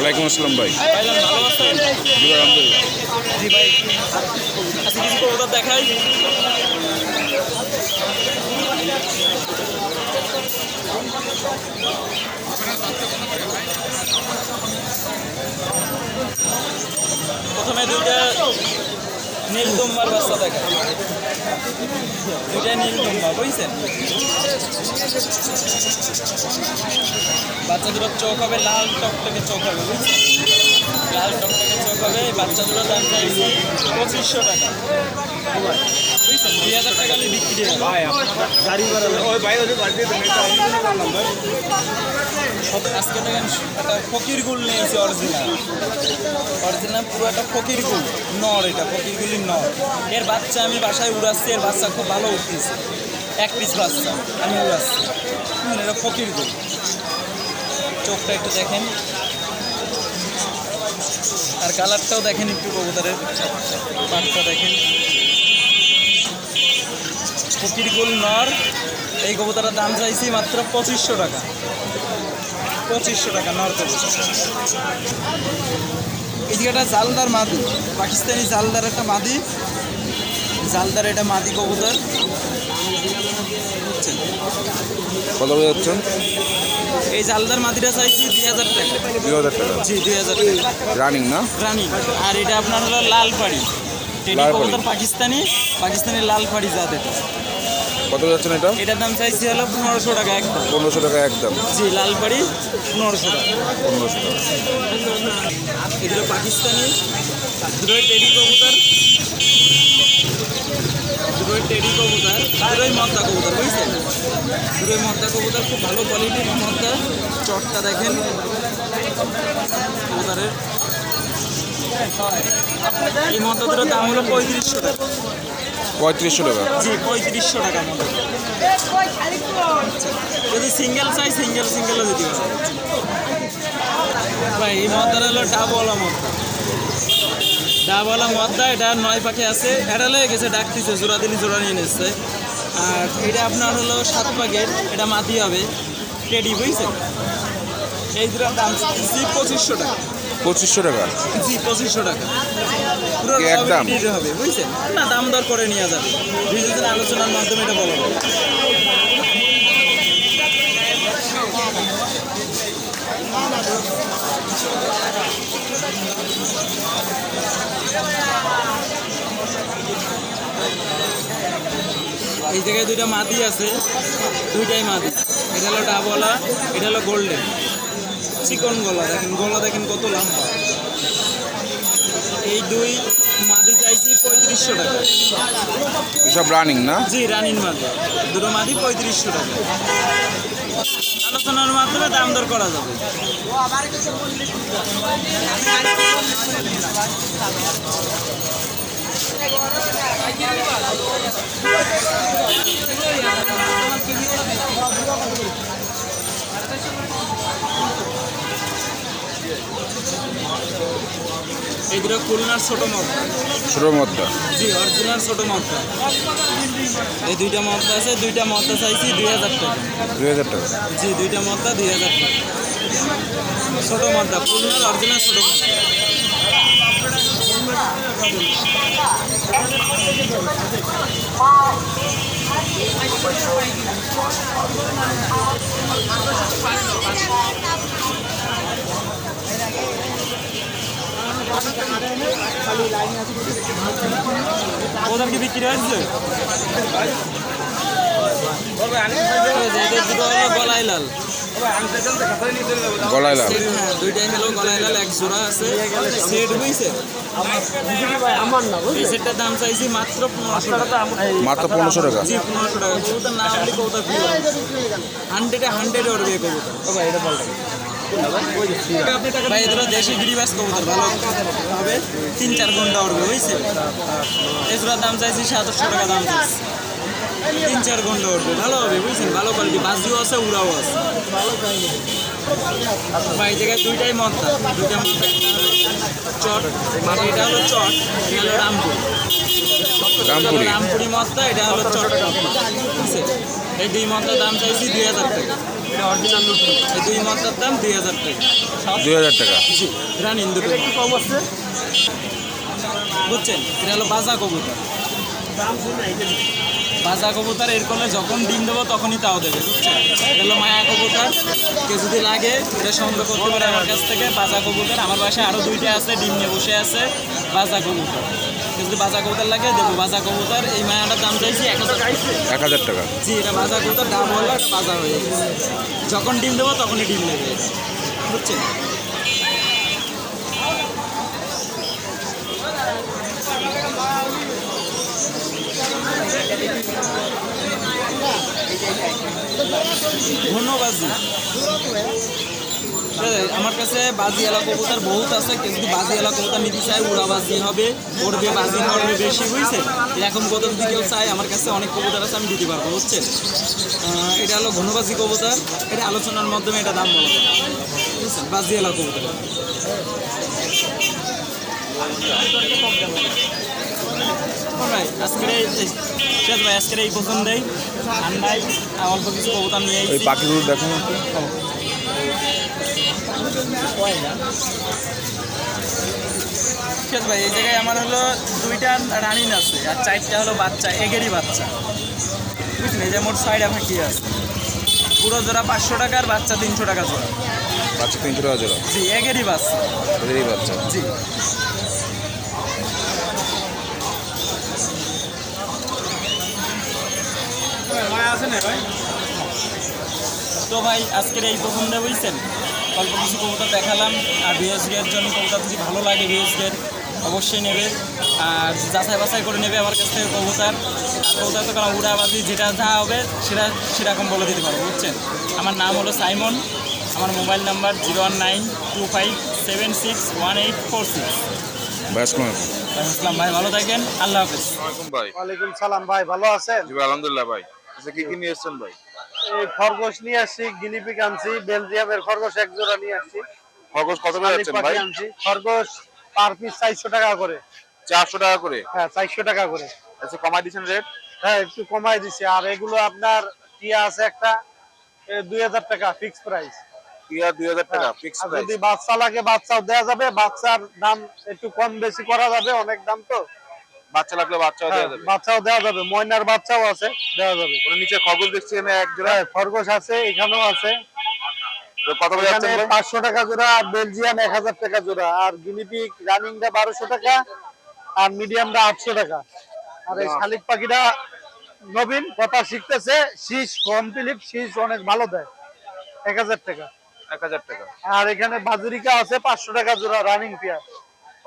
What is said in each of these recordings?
ওয়ালাইকুম আসসালাম ভাই। দেখাই প্রথমে দুইটা নীল নীলদম্বার রাস্তা দেখা দুইটা নীলদম্বা বুঝছেন? বাচ্চা দুটোর চোখ হবে, লাল টকটকে চোখ হবে, বুঝছেন? লাল টকটকে চোখ হবে, বাচ্চা দুটোর দাম পঁচিশশো টাকা। বুঝছেন আজকে দেখেন ফকির গুল নিয়েছি অরিজিনাল অরিজিনাল পুরো একটা ফকির গুল নর এটা ফকির গুলির নর এর বাচ্চা আমি বাসায় উড়াচ্ছি এর বাচ্চা খুব ভালো উঠতেছে এক পিস বাচ্চা আমি উড়াচ্ছি এটা ফকির গুল চোখটা একটু দেখেন আর কালারটাও দেখেন একটু কবুতরের। পাটটা দেখেন। ফকির গুল নর এই কবুতরের দাম চাইছি মাত্র পঁচিশশো টাকা। পঁচিশশো টাকা নর কবুতর। এদিকে একটা জালদার মাদি পাকিস্তানি জালদার একটা মাদি। জালদার এটা মাদি কবুতর। বুঝছেন? কত যাচ্ছেন? এই জালদার মাদিটা চাইছি দুই হাজার টাকা। দুই হাজার টাকা। জি দুই হাজার টাকা। রানিং না? রানি। আর এটা আপনার হলো লাল পাড়ি টেডি কবুতর পাকিস্তানি পাকিস্তানি লাল পাড়ি জাত এটা কত যাচ্ছেন এটা? এটার দাম চাইছি হলো পনেরোশো টাকা একদম। পনেরোশো টাকা একদম। জি লাল পাড়ি পনেরোশো টাকা। পনেরোশো টাকা। এগুলো পাকিস্তানি। দুটোই টেডি কবুতর। দুটোই টেডি কবুতর। দুটোই মদ্দা কবুতর বুঝছেন? দুটোই মদ্দা কবুতর খুব ভালো কোয়ালিটির মদ্দা। চটটা দেখেন। কবুতরের। এই মদ্দা দুটোর দাম হলো পঁয়ত্রিশশো টাকা। পঁয়ত্রিশশো টাকা। জি পঁয়ত্রিশশো টাকা মতো যদি সিঙ্গেল চাই সিঙ্গেল সিঙ্গেলও দিতে পারবে ভাই এই মদ্দার হলো ডাবওয়ালা মদ্দা ডাবওয়ালা মদ্দা এটা নয় পাখি আছে। এটা লয়ে গেছে ডাকতেছে জোড়া দিনই জোড়া নিয়ে নিচ্ছে। আর এটা আপনার হলো সাত পাকের এটা মাটি হবে। টেডি বুঝছেন? এই দুটার দাম পঁচিশশো টাকা। পঁচিশশো টাকা। জি পঁচিশশো টাকা। একদম? হবে বুঝছেন? না দাম দর করে নেওয়া যাবে। দুইজনের আলোচনার মাধ্যমে এটা বলা হবে। এই জায়গায় দুইটা মাদি আছে দুইটাই মাদি। এটা হলো ডাবলা এটা হলো গোল্ডেন। চিকন গলা দেখেন গলা দেখেন কত লম্বা। এই দুই মাদি চাইছি পঁয়ত্রিশশো টাকা। এসব রানিং না? জি রানিন মাদি। দুটো মাদি পঁয়ত্রিশশো টাকা। আলোচনার মাধ্যমে দাম দর করা যাবে। দুটো খুলনার ছোট মদ্দা ছোটো মদ্দা জি অরিজিনাল ছোট মদ্দা এই দুইটা মদ্দা আছে দুইটা মদ্দা চাইছি দুই হাজার টাকা। দুই হাজার টাকা। জি দুইটা মদ্দা দুই হাজার টাকা। ছোট মদ্দা খুলনার অরিজিনাল ছোট মদ্দা ওদের কি বিক্রি হয়েছে? গলায় লাল। গলায় লাল হ্যাঁ দুইটাই হলো গলায় লাল এক জোড়া আছে সেট বুঝছে এই সেটটার দাম চাইছি মাত্র পনেরোশো টাকা। মাত্র পনেরোশো টাকা। জি পনেরোশো টাকা। কবুতর না হলে কবুতর। কি হান্ড্রেডে এই কবুতর ভাই এগুলো দেশি গিরিবাস কবুতর ভালো হবে। তিন চার ঘণ্টা উঠবে বুঝছে এগুলোর দাম চাইছি সাতশো টাকা দাম চাইছি। তিন চার ঘণ্টা উঠবে ভালো হবে বুঝছেন? ভালো কোয়ালিটি বাজিও আছে উড়াও আছে। ভাই জায়গায় দুইটাই মদ্দা দুইটা মদ্দা চট মানে এটা হলো চট এটা হলো রামপুর। রামপুরি। রামপুরি মদ্দা এটা হলো চট। বুঝছে এই দুই মদ্দার দাম চাইছি দুই হাজার টাকা। এটা অরিজিনাল নতুন এই দুই মাত্রার দাম দুই হাজার টাকা। দুই হাজার টাকা। জি রানিং দুটো একটু কম আছে বুঝছেন? এটা হলো বাজা কবুতর। বাজা কবুতর এর করলে যখন ডিম দেবো তখনই তাও দেবে বুঝছেন? এটা হলো মায়া কবুতর। কে যদি লাগে এটা সংগ্রহ করতে পারে আমার কাছ থেকে। বাজা কবুতর আমার বাসায় আরও দুইটা আছে ডিম নিয়ে বসে আছে। বাজা কবুতর। যদি বাজা কবুতর লাগে দেবো বাজা কবুতর এই মায়াটার দাম চাইছি এক হাজার এক হাজার টাকা। জি এটা বাজা কবুতর ডাব হলো এটা বাজা হয়ে যখন ডিম দেবো তখনই ডিম দেবে বুঝছেন? ধন্যবাদ জি। আমার কাছে বাজি এলা কবুতর বহুত আছে কিন্তু বাজি এলা কবুতর নিতে চায় উড়া বাজি হবে উড়বে বাজি হবে বেশি হয়েছে এরকম কবুতর যদি কেউ চায় আমার কাছে অনেক কবুতর আছে আমি দিতে পারব বুঝছেন? এটা হলো ঘনবাজি কবুতর। এটা আলোচনার মাধ্যমে এটা দাম বলা। বুঝছেন? বাজি এলা কবুতর। আজকের এই পছন্দেই ঠান্ডায় অল্প কিছু কবুতর নিয়ে ওই পাখিগুলো দেখুন ঠিক ভাই এই জায়গায় আমার হলো দুইটা রানিং আছে আর চারটা হলো বাচ্চা এগেরই বাচ্চা। বুঝলেন এই যে মোট ছয়টা ফাঁকি আছে। পুরো জোড়া পাঁচশো টাকা আর বাচ্চা তিনশো টাকা জোড়া। বাচ্চা তিনশো টাকা জোড়া? জি এগেরই বাচ্চা। ওদেরই বাচ্চা? জি। তো ভাই আজকের এই প্রথমটা বুঝছেন? অল্প কিছু কবিতা দেখালাম। আর বিএসগের জন্য কবুতর যদি ভালো লাগে বিএসগের অবশ্যই নেবে। আর যাচাই বাছাই করে নেবে আমার কাছ থেকে কবুতর কবুতর তো কারণ উড়াবাজি যেটা যা হবে সেটা সেরকম বলে দিতে পারব বুঝছেন? আমার নাম হলো সাইমন। আমার mobile number zero one nine two five seven six one eight four six. Islam ভাই ভালো থাকেন। আল্লাহ হাফেজ। ভাই। ওয়ালাইকুম সালাম ভাই ভালো আছেন? আলহামদুলিল্লাহ ভাই। আচ্ছা কি কি নিয়ে এসছেন ভাই? খরগোশ নিয়ে আসছি গিনিপিক আনছি বেলজিয়ামের খরগোশ এক জোড়া নিয়ে আসছি। খরগোশ কত করে যাচ্ছেন ভাই? আনছি। খরগোশ পার পিস চারশো টাকা করে। চারশো টাকা করে? হ্যাঁ চারশো টাকা করে। আচ্ছা কমাই দিচ্ছেন রেট হ্যাঁ একটু কমাই দিছি। আর এগুলো আপনার টিয়া আছে একটা দুই হাজার টাকা ফিক্স প্রাইস টিয়া দুই হাজার টাকা ফিক্স প্রাইস যদি বাচ্চা লাগে বাচ্চাও দেওয়া যাবে। বাচ্চার দাম একটু কম বেশি করা যাবে অনেক দাম তো। বাচ্চা লাগলে বাচ্চাও হ্যাঁ, দেওয়া যাবে। বাচ্চাও দেওয়া যাবে ময়নার বাচ্চাও আছে দেওয়া যাবে। ওর নিচে খরগোশ দেখছি এখানে এক জোড়া। হ্যাঁ খরগোশ আছে এখানেও আছে। কত করে টাকা জোড়া আর এক হাজার টাকা জোড়া। আর গিনিপিক রানিংটা বারোশো টাকা আর মিডিয়ামটা আটশো টাকা। আর এই শালিক পাখিটা নবীন কথা শিখতেছে শীষ কমপ্লিট শীষ অনেক ভালো দেয়। এক হাজার টাকা। এক হাজার টাকা। আর এখানে বাজুরিকা আছে পাঁচশো টাকা জোড়া রানিং পেয়ার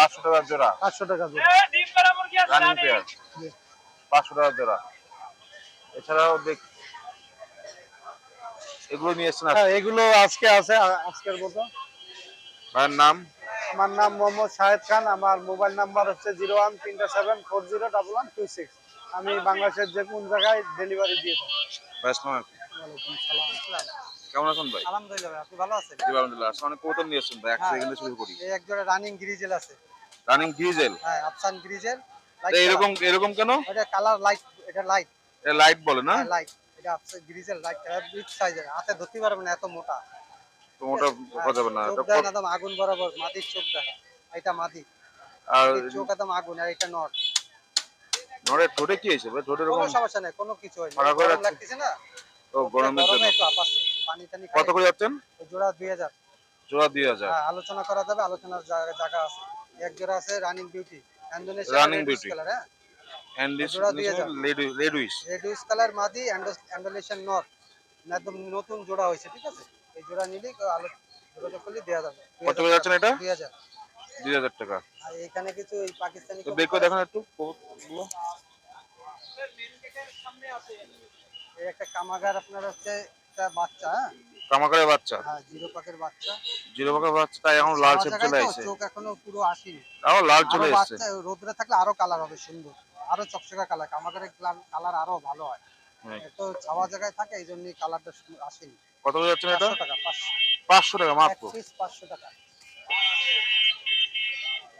পাঁচশো টাকা জোড়া। পাঁচশো টাকা জোড়া। Running pair. পাঁচশো টাকা জোড়া। এছাড়াও দেখ এগুলো নিয়ে এসছেন হ্যাঁ এগুলো আজকে আছে আজকের মতো। ভাইয়ের নাম? আমার নাম মোহাম্মদ শাহেদ খান আমার মোবাইল নাম্বার হচ্ছে জিরো ওয়ান তিনটা seven four zero double one two six. আমি বাংলাদেশের যে কোন জায়গায় ডেলিভারি দিয়ে থাকি। ভাই আসসালামু কেমন আছেন ভাই? আলহামদুলিল্লাহ ভাই, আপনি ভালো আছেন? জি আলহামদুলিল্লাহ। আসলে অনেক নিয়ে ভাই এক হ্যাঁ। সেকেন্ডে শুরু করি। এই এক জোড়া রানিং গ্রিজেল আছে। রানিং ডিজেল হ্যাঁ আফসান গ্রিজেল এরকম এরকম কেন? এটা কালার লাইট এটা লাইট এটা লাইট বলে না? লাইট এটা আফসান গ্রিজেল লাইট কালার বিগ সাইজের হাতে ধরতে পারবেন এত মোটা। তো ওটা বোঝা যাবে না। এটা একদম আগুন বরাবর মাটির চোখ দেয় এটা মাটি। আর চোখ একদম আগুন আর এটা নট। নড়ে ঠোঁটে কি হয়েছে ঠোঁটে কোনো সমস্যা নেই কোনো কিছু হয় না ফাঁকা করে গরম রাখছে? লাগতেছে না? ও গরমের জন্য। গরমে একটু আপাচ্ছে। পানি টানি কত করে যাচ্ছেন? জোড়া দুই হাজার। জোড়া দুই হাজার। হ্যাঁ আলোচনা করা যাবে আলোচনার জায়গা আছে। এক জোড়া আছে রানিং বিউটি beauty। কালার হ্যাঁ? কালার মাদি অ্যান্ডোলেশন নট একদম নতুন জোড়া হয়েছে ঠিক আছে? এই জোড়া নিলেই যোগাযোগ করলে দেওয়া যাবে কত করে যাচ্ছেন এটা? দুই হাজার। দুই হাজার টাকা। আর এখানে কিছু এই পাকিস্তানি তো বের করে একটু এই একটা কামাগার আপনার হচ্ছে একটা বাচ্চা হ্যাঁ? কামাকারের বাচ্চা? হ্যাঁ জিরো পাকের বাচ্চা। জিরো পাকের বাচ্চা তাই এখন লাল চলে আসছে চোখ এখনও পুরো আসেনি। এখন লাল চলে রোদ্রে থাকলে আরও কালার হবে সুন্দর। আরও চকচকা কালার কালার আরও ভালো হয়। হ্যাঁ। ছাওয়া জায়গায় থাকে এই জন্যই কালারটা আসেনি। কত করে এটা? পাঁচশো টাকা মাত্র? পিস পাঁচশো টাকা।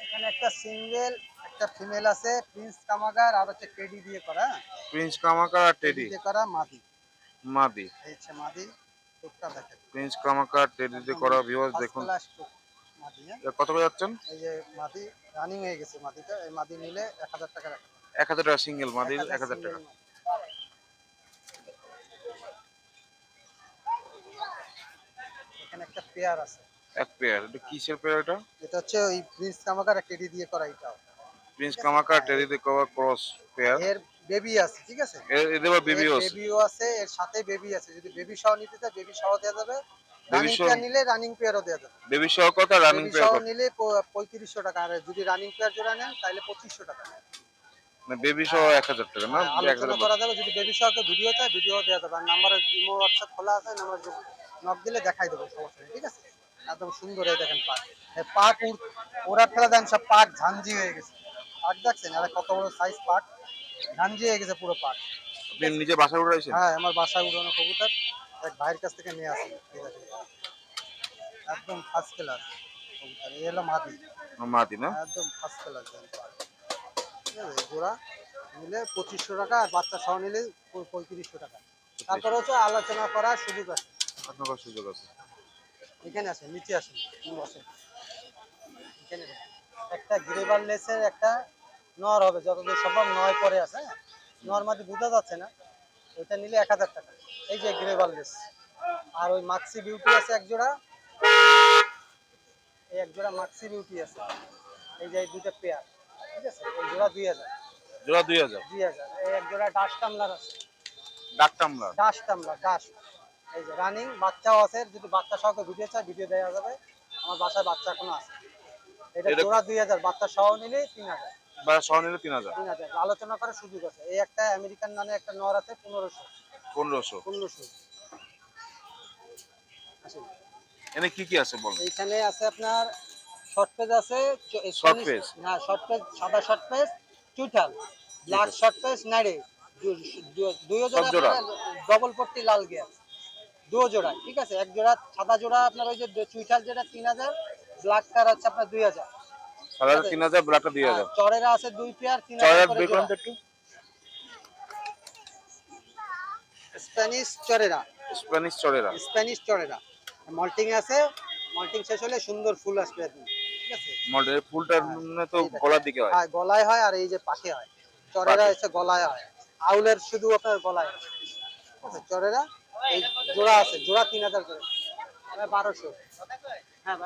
এখানে একটা সিঙ্গেল একটা ফিমেল আছে প্রিন্স কামাগার আর হচ্ছে টেডি দিয়ে করা হ্যাঁ? প্রিন্স কামাকার আর টেডি টেডি দিয়ে করা মাদি। মাদি। এই হচ্ছে মাদি টুকটা দেখেন। প্রিন্স কামাকা টেডিতে করা ভিউয়ার্স দেখুন। মাদি হ্যাঁ? কত করে যাচ্ছেন? এই যে মাদি রানিং হয়ে গেছে মাদিটা। এই মাদি নিলে এক হাজার টাকা রাখা এক হাজার টাকা সিঙ্গেল হাজার টাকা। এখানে একটা পেয়ার আছে। এক পেয়ার এটা কিসের পেয়ার এটা? এটা হচ্ছে ওই প্রিন্স কামাকার টেডি দিয়ে করা এটা প্রিন্স কামাকা টেডিতে করা ক্রস পেয়ার এর বেবি আছে ঠিক আছে? বেবিও আছে। বেবিও আছে এর সাথে বেবি আছে। যদি বেবি সহ নিতে চায় বেবি সহ দেওয়া যাবে। রানিং পেয়ার নিলে রানিং পেয়ারও দেওয়া যাবে। বেবি সহ কত রানিং পেয়ার সহ নিলে পঁয়ত্রিশশো টাকা। আর যদি রানিং পেয়ার জোড়া নেন তাহলে পঁচিশশো টাকা। বেবি সহ এক হাজার টাকা না? এক আলোচনা হাজার করা যাবে। যদি বেবি সহকে ভিডিও চায় ভিডিও দেওয়া যাবে। আর নাম্বারে ইমো হোয়াটসঅ্যাপ খোলা আছে নাম্বার নক দিলে দেখাই দেবো সমস্যা নেই ঠিক আছে? একদম সুন্দর এই দেখেন পাক পাক ফেলা দেন সব পাক ঝাঞ্জি হয়ে গেছে। পাক দেখছেন? আর কত বড় সাইজ পাক ঝাঞ্জি হয়ে গেছে পুরো পাক আপনি নিজে বাসায় উঠাইছেন? হ্যাঁ আমার বাসায় উড়ানো কবুতর এক ভাইয়ের কাছ থেকে নিয়ে আসি। একদম ফার্স্ট ক্লাস কবুতর। এই হলো মাদি। মাদি না? একদম ফার্স্ট ক্লাস আছে জোড়া নিলে পঁচিশশো টাকা আর বাচ্চা সহ নিলে পঁয়ত্রিশশো টাকা। তারপরে হচ্ছে আলোচনা করার সুযোগ আছে। আপনার সুযোগ আছে। এখানে আসেন নিচে আসেন এখানে একটা গ্রেভার লেসের একটা নর হবে যতদূর সম্ভব নয় পরে আছে হ্যাঁ? নর মাঝে বোঝা যাচ্ছে না ওইটা নিলে এক হাজার টাকা। এই যে গ্রেভার লেস আর ওই মাক্সি বিউটি আছে এক জোড়া। এই এক জোড়া মাক্সি বিউটি আছে। এই যে দুটো পেয়ার ঠিক আছে? এই জোড়া দুই হাজার। জোড়া দুই হাজার? দুই হাজার। এই এক জোড়া ডাস টামলার আছে। ডাক টামলার? ডাস টামলার ডাস এই যে রানিং বাচ্চাও আছে যদি বাচ্চা সহ ভিডিও চায় ভিডিও দেওয়া যাবে। আমার বাসায় বাচ্চা এখনও আছে। এটা এটা- জোড়া দুই হাজার বাচ্চা সহ নিলে তিন হাজার। বা সহ নিলে তিন হাজার। আলোচনা করার সুযোগ আছে। এই একটা আমেরিকান একটা নর আছে পনেরোশো। পনেরোশো। পনেরোশো। আসুন। কি কি আছে বলেন? এইখানে আছে আপনার শর্ট পেজ আছে Spanish- না শর্ট পেজ সাদা শর্ট পেজ চুইঠাল ব্ল্যাক শর্ট পেজ নাড়ে দুই জোড়া? ডবল পট্টি লাল গিয়া দুও জোড়া ঠিক আছে? এক জোড়া সাদা জোড়া আপনার ওই যে চুইঠাল যেটা তিন হাজার ব্ল্যাক কার হচ্ছে আপনার দুই হাজার। সাদা তিন হাজার ব্ল্যাকটা দুই হাজার চরেরা আছে দুই পেয়ার তিন হাজার হাজার করে বের করেন জোড়া তো একটু স্প্যানিশ চরেরা। স্প্যানিশ চড়েরা স্প্যানিশ চরেরা। মল্টিং আছে। মল্টিং শেষ হলে সুন্দর ফুল আসবে ঠিক আছে? মডেলের ফুলটা তো গলার দিকে হয়। আর গলায় হয় আর এই যে পাখে হয়। চরেরা এসে গলায় হয়। আউলের শুধু আপনার গলায় ঠিক আছে চরেরা? এই জোড়া আছে জোড়া তিন হাজার করে। বারোশো। হ্যাঁ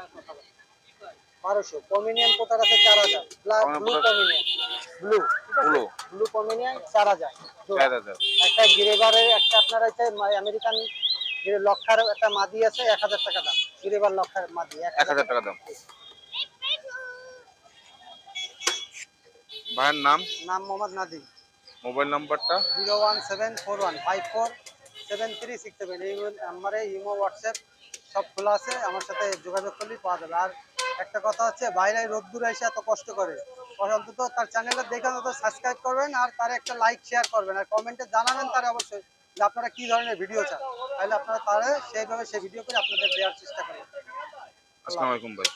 বারোশো। কমিনিয়ান কোটার আছে? চার হাজার। Cominian ব্লু কমিনিয়ান ব্লু ঠিক ব্লু কমিনিয়ান চার হাজার। একটা গিরেবারের একটা আপনার হচ্ছে আমেরিকান লক্ষার একটা মাদি আছে এক হাজার টাকা দাম। গিরেবার লক্ষার মাদি এক হাজার টাকা। দাম। ভাইয়ের নাম? নাম মোহাম্মদ নাদিম। মোবাইল নাম্বারটা? Zero one seven four one five four seven three six seven. এই নাম্বারে ইমো হোয়াটসঅ্যাপ সব খোলা আছে। আমার সাথে যোগাযোগ করলেই পাওয়া যাবে। আর একটা কথা হচ্ছে বাইরে রোদ্দুর এসে এত কষ্ট করে। অন্তত তার চ্যানেলটা দেখে অন্তত সাবস্ক্রাইব করবেন আর তার একটা লাইক শেয়ার করবেন। আর কমেন্টে জানাবেন তার অবশ্যই যে আপনারা কি ধরনের ভিডিও চান। তাহলে আপনারা তারা সেইভাবে সেই ভিডিও করে আপনাদের দেওয়ার চেষ্টা করবেন। আসসালামু আলাইকুম ভাই।